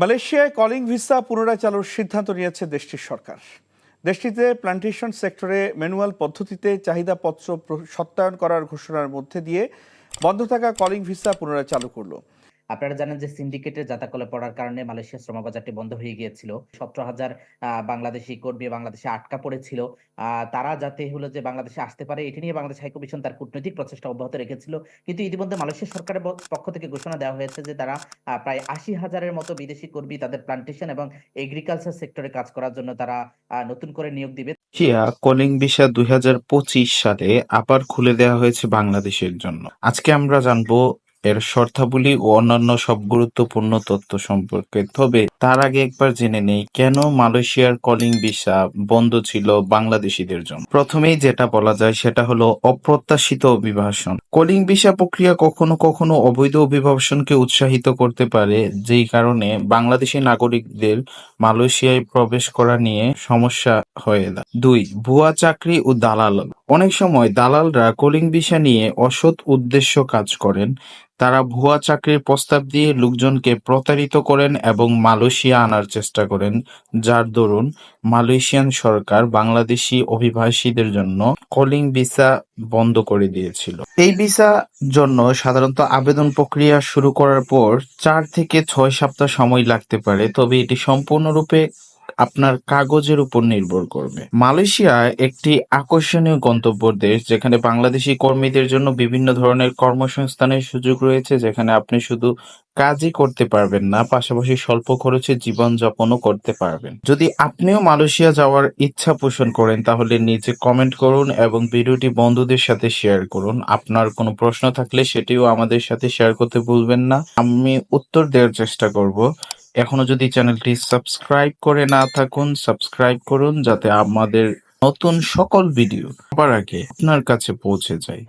মালয়েশিয়ায় calling visa পুনরায় চালুর সিদ্ধান্ত নিয়েছে দেশটির সরকার। দেশটিতে প্লান্টেশন সেক্টরে ম্যানুয়াল পদ্ধতিতে চাহিদাপত্র সত্যায়ন করার ঘোষণার মধ্যে দিয়ে বন্ধ থাকা কলিং ভিসা পুনরায় চালু করল। আপনারা জানেন যে সিন্ডিকেটের জাতাকলে পড়ার কারণে মালয়েশিয়ার শ্রম বাজারটি বন্ধ হয়ে গিয়েছিল। সতেরো হাজার বাংলাদেশি কর্মী বাংলাদেশে আটকা পড়েছিল। তারা যাতে হলো যে বাংলাদেশে আসতে পারে, এটি নিয়ে বাংলাদেশ হাইকমিশন তার কূটনৈতিক প্রচেষ্টা অব্যাহত রেখেছিল। কিন্তু ইতিমধ্যে মালয়েশিয়া সরকারের পক্ষ থেকে ঘোষণা দেওয়া হয়েছে যে তারা প্রায় আশি হাজারের মতো বিদেশি কর্মী তাদের প্লান্টেশন এবং এগ্রিকালচার সেক্টরে কাজ করার জন্য তারা নতুন করে নিয়োগ দিবে। মালয়েশিয়া কলিং ভিসা দুই সালে আবার খুলে দেওয়া হয়েছে বাংলাদেশের জন্য। আজকে আমরা জানব এর শর্তাবলী ও অন্যান্য সব গুরুত্বপূর্ণ তথ্য সম্পর্কে। তবে তার আগে একবার জেনে নেই কেন মালয়েশিয়ার কলিং ভিসা বন্ধ ছিল বাংলাদেশিদের জন্য। প্রথমেই যেটা বলা যায় সেটা হলো অপ্রত্যাশিত অভিবাসন। কলিং ভিসা প্রক্রিয়া কখনো কখনো অবৈধ অভিবাসনকে উৎসাহিত করতে পারে, যেই কারণে বাংলাদেশি নাগরিকদের মালয়েশিয়ায় প্রবেশ করা নিয়ে সমস্যা হয়ে দাঁড়ায়। দুই, ভুয়া চাকরি ও দালাল। অনেক সময় দালালরা কলিং ভিসা নিয়ে অসৎ উদ্দেশ্য কাজ করেন তারা ভুয়া চাকরির প্রস্তাব দিয়ে লোকজনকে প্রতারিত করেন এবং মালয়েশিয়া আনার চেষ্টা করেন, যার দরুন মালয়েশিয়ান সরকার বাংলাদেশি অভিবাসীদের জন্য কলিং ভিসা বন্ধ করে দিয়েছিল। এই ভিসা জন্য সাধারণত আবেদন প্রক্রিয়া শুরু করার পর চার থেকে ছয় সপ্তাহ সময় লাগতে পারে, তবে এটি সম্পূর্ণরূপে আপনার কাগজের উপর নির্ভর করবে। মালয়েশিয়া একটি আকর্ষণীয় গন্তব্য দেশ, যেখানে বাংলাদেশি কর্মীদের জন্য বিভিন্ন ধরনের কর্মসংস্থানের সুযোগ রয়েছে, যেখানে আপনি শুধু কাজই করতে পারবেন না, পাশাপাশি স্বল্প খরচে জীবনযাপনও করতে পারবেন। যদি আপনিও মালয়েশিয়া যাওয়ার ইচ্ছা পোষণ করেন, তাহলে নিচে কমেন্ট করুন এবং ভিডিওটি বন্ধুদের সাথে শেয়ার করুন। আপনার কোনো প্রশ্ন থাকলে সেটিও আমাদের সাথে শেয়ার করতে ভুলবেন না। আমি উত্তর দেওয়ার চেষ্টা করব। এখনও যদি চ্যানেলটি সাবস্ক্রাইব করে না থাকুন, সাবস্ক্রাইব করুন, যাতে আমাদের নতুন সকল ভিডিও সবার আগে আপনার কাছে পৌঁছে যায়।